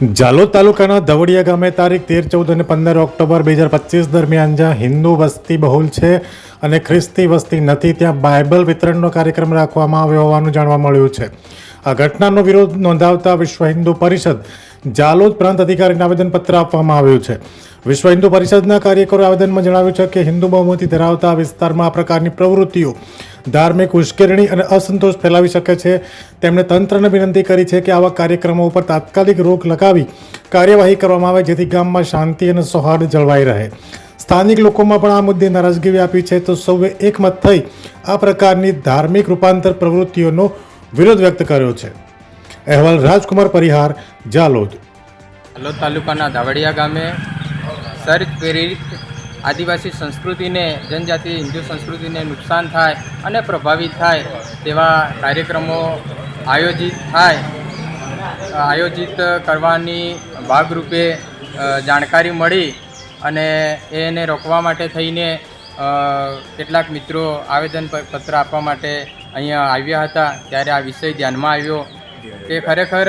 જાલોદ તાલુકાના ધવડિયા ગામે તારીખ તેર, ચૌદ અને પંદર ઓક્ટોબર બે હજાર પચીસ દરમિયાન જ્યાં હિન્દુ વસ્તી બહુલ છે અને ખ્રિસ્તી વસ્તી નથી, ત્યાં બાઇબલ વિતરણનો કાર્યક્રમ રાખવામાં આવ્યો હોવાનું જાણવા મળ્યું છે. આ ઘટનાનો વિરોધ નોંધાવતા વિશ્વ હિન્દુ પરિષદ જાલોદ પ્રાંત અધિકારીને આવેદનપત્ર આપવામાં આવ્યું છે. વિશ્વ હિન્દુ પરિષદના કાર્યકરો આવેદનમાં જણાવ્યું છે કે હિન્દુ બહુમતી ધરાવતા વિસ્તારમાં આ પ્રકારની પ્રવૃત્તિઓ ધાર્મિક ઉશ્કેરણી અને અસંતોષ ફેલાવી શકે છે. તેમણે તંત્રને વિનંતી કરી છે કે આવા કાર્યક્રમો ઉપર તાત્કાલિક રોક લગાવી કાર્યવાહી કરવામાં આવે જેથી ગામમાં શાંતિ અને સૌહાર્દ જળવાઈ રહે. સ્થાનિક લોકોમાં પણ આ મુદ્દે નારાજગી વ્યાપી છે. તો સૌએ એકમત થઈ આ પ્રકારની ધાર્મિક રૂપાંતર પ્રવૃત્તિઓનો વિરોધ વ્યક્ત કર્યો છે. અહેવાલ રાજકુમાર પરિહાર, જાલોદ. જાલોદ તાલુકાના ધાવડિયા ગામે સર્ચ પ્રેરિત આદિવાસી સંસ્કૃતિને, જનજાતિ, હિન્દુ સંસ્કૃતિને નુકસાન થાય અને પ્રભાવિત થાય તેવા કાર્યક્રમો આયોજિત થાય, આયોજિત કરવાની ભાગરૂપે જાણકારી મળી અને એને રોકવા માટે થઈને કેટલાક મિત્રો આવેદન પત્ર આપવા માટે અહીંયા આવ્યા હતા. ત્યારે આ વિષય ધ્યાનમાં આવ્યો કે ખરેખર